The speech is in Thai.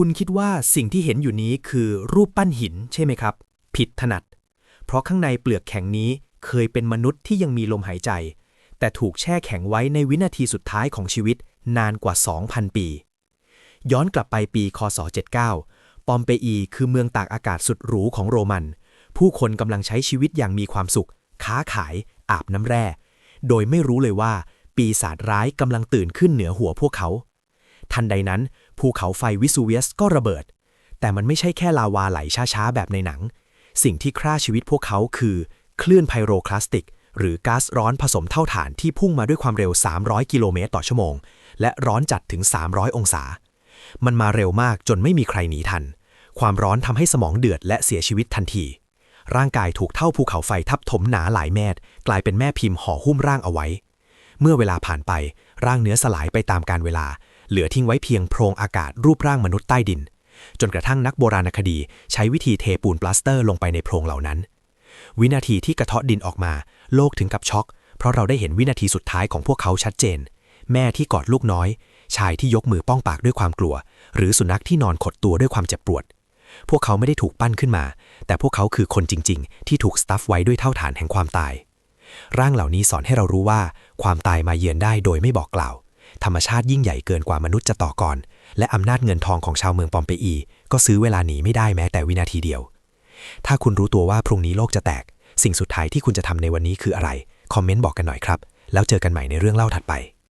คุณคิดว่าสิ่งที่เห็นอยู่นี้คือรูปปั้นหินใช่ไหมครับ ผิดถนัด เพราะข้างในเปลือกแข็งนี้เคยเป็นมนุษย์ที่ยังมีลมหายใจ แต่ถูกแช่แข็งไว้ในวินาทีสุดท้ายของชีวิตนานกว่า 2,000 ปี ย้อนกลับไปปี คศ 79 ปอมเปอีคือเมืองตากอากาศสุดหรูของโรมัน ผู้คนกำลังใช้ชีวิตอย่างมีความสุข ค้าขาย อาบน้ำแร่ โดยไม่รู้เลยว่าปีศาจร้ายกำลังตื่นขึ้นเหนือหัวพวกเขา ทันใดนั้น ภูเขาไฟวิสูเวียสก็ระเบิด แต่มันไม่ใช่แค่ลาวาไหลช้าๆ แบบในหนัง สิ่งที่ฆ่าชีวิตพวกเขาคือ คลื่นไพโรคลาสติก หรือก๊าซร้อนผสมเท่าฐานที่พุ่งมาด้วยความเร็ว 300 กิโลเมตรต่อชั่วโมง และร้อนจัดถึง 300 องศา มันมาเร็วมากจนไม่มีใครหนีทัน ความร้อนทำให้สมองเดือดและเสียชีวิตทันที ร่างกายถูกเท่าภูเขาไฟทับถมหนาหลายเมตร กลายเป็นแม่พิมพ์ห่อหุ้มร่างเอาไว้เมื่อเวลาผ่านไป ร่างเนื้อสลายไปตามกาลเวลา เหลือทิ้งไว้เพียงโพรงอากาศรูปร่างมนุษย์ใต้ดิน จนกระทั่งนักโบราณคดีใช้วิธีเทปูนปลาสเตอร์ลงไปในโพรงเหล่านั้น วินาทีที่กระเทาะดินออกมา โลกถึงกับช็อก เพราะเราได้เห็นวินาทีสุดท้ายของพวกเขาชัดเจน แม่ที่กอดลูกน้อย ชายที่ยกมือป้องปากด้วยความกลัว หรือสุนัขที่นอนขดตัวด้วยความเจ็บปวดพวกเขาไม่ได้ถูกปั้นขึ้นมา แต่พวกเขาคือคนจริง ๆ ที่ถูกสตัฟไว้ด้วยเท่าฐานแห่งความตาย ร่างเหล่านี้สอนให้เรารู้ว่า ความตายมาเยือนได้โดยไม่บอกกล่าว ธรรมชาติยิ่งใหญ่เกินกว่ามนุษย์จะต่อก่อน และอำนาจเงินทองของชาวเมืองปอมเปอี ก็ซื้อเวลาหนีไม่ได้แม้แต่วินาทีเดียว ถ้าคุณรู้ตัวว่าพรุ่งนี้โลกจะแตก สิ่งสุดท้ายที่คุณจะทำในวันนี้คืออะไร คอมเมนต์บอกกันหน่อยครับ แล้วเจอกันใหม่ในเรื่องเล่าถัดไป